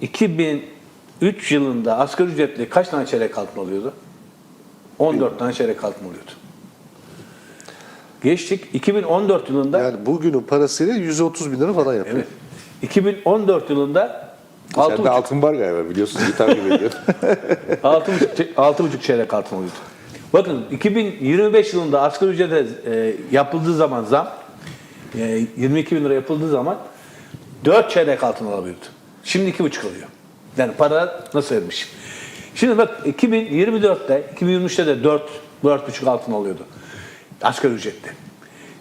2003 yılında asgari ücretli kaç tane çeyrek altın oluyordu? 14 tane çeyrek altın oluyordu. Geçtik 2014 yılında Yani bugünün parasıyla 130 bin lira falan yapıyor. evet. 2014 yılında Sende 6,5 altın var galiba biliyorsun iyi takip ediyor. 6,5 6,5 çeyrek altın oluyordu. Bakın 2025 yılında asgari ücrete e, yapıldığı zaman zam e, 22 bin lira yapıldığı zaman 4 çeyrek altın alabiliyordu. Şimdi 2,5 alıyor. Yani para nasıl ermiş? Şimdi bak 2024'te, 2023'te de 4, 4,5 altın alıyordu. Asgari ücrette.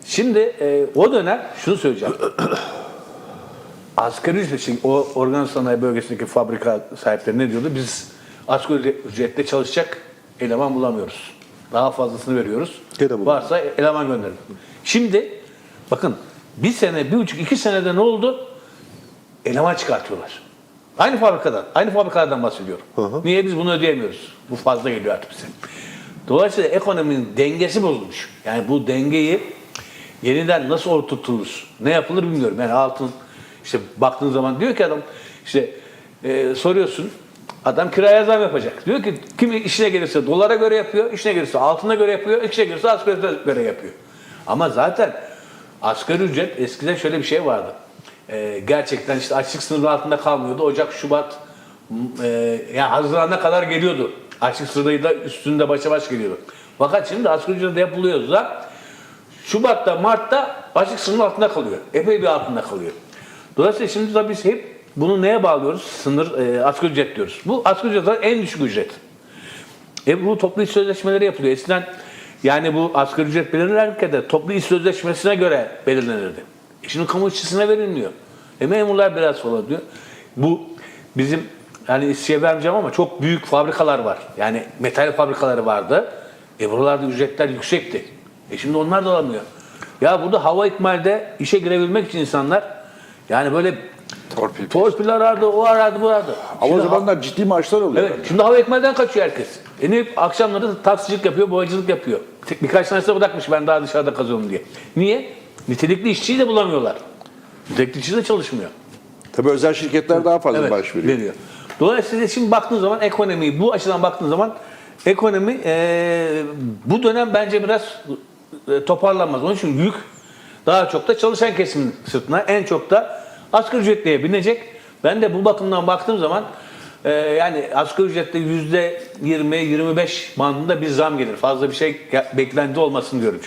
Şimdi e, o dönem şunu söyleyeceğim. Asgari ücret için o organ sanayi bölgesindeki fabrika sahipleri ne diyordu? Biz asgari ücretle çalışacak eleman bulamıyoruz. Daha fazlasını veriyoruz. Gene. Varsa eleman gönderin. Şimdi bakın bir sene, bir buçuk, iki senede ne oldu? Eleman çıkartıyorlar. Aynı fabrikadan, aynı fabrikalardan bahsediyorum. hı. Niye biz bunu ödeyemiyoruz? Bu fazla geliyor artık bize. Dolayısıyla ekonominin dengesi bozulmuş. Yani bu dengeyi yeniden nasıl oturtulur, ne yapılır bilmiyorum. Yani altın işte baktığın zaman diyor ki adam işte e, soruyorsun adam kiraya zam yapacak. Diyor ki kimi işine gelirse dolara göre yapıyor, işine gelirse altına göre yapıyor, işine gelirse asgari ücrete göre yapıyor. Ama zaten asgari ücret eskiden şöyle bir şey vardı. E, gerçekten işte açlık sınırı altında kalmıyordu. Ocak, Şubat e, yani Haziran'a kadar geliyordu. Açlık sınırı da üstünde başa baş geliyordu. Fakat şimdi asgari ücrete yapılıyorsa da Şubat'ta, Mart'ta açlık sınırı altında kalıyor. Epey bir altında kalıyor. Dolayısıyla şimdi tabii biz hep bunu neye bağlıyoruz? Sınır, e, asgari ücret diyoruz. Bu asgari ücret en düşük ücret. E bu toplu iş sözleşmeleri yapılıyor. Eskiden yani bu asgari ücret belirlenirken de toplu iş sözleşmesine göre belirlenirdi. Şimdi kamu işçisine verilmiyor. E memurlar biraz falan diyor. Bu bizim yani istiye vermeyeceğim ama çok büyük fabrikalar var. Yani metal fabrikaları vardı. E buralarda ücretler yüksekti. E şimdi onlar da alamıyor. Ya burada hava ikmalde işe girebilmek için insanlar yani böyle Torpil. torpil arardı, o arardı, bu arardı. Ama o zamanlar ciddi maaşlar oluyor. Evet. Şimdi hava ekmelden kaçıyor herkes. E ne akşamları taksicilik yapıyor, boyacılık yapıyor. Birkaç tanesi de bırakmış ben daha dışarıda kazıyorum diye. Niye? Nitelikli işçiyi de bulamıyorlar. Nitelikli işçi de çalışmıyor. Tabii özel şirketler daha fazla Evet, maaş veriyor. veriyor. Dolayısıyla şimdi baktığın zaman ekonomiyi bu açıdan baktığın zaman ekonomi eee, bu dönem bence biraz e, toparlanmaz. Onun için yük daha çok da çalışan kesimin sırtına en çok da asgari ücretliye binecek. Ben de bu bakımdan baktığım zaman e, yani asgari ücrette yüzde 20-25 bandında bir zam gelir. Fazla bir şey beklenti olmasın diyorum.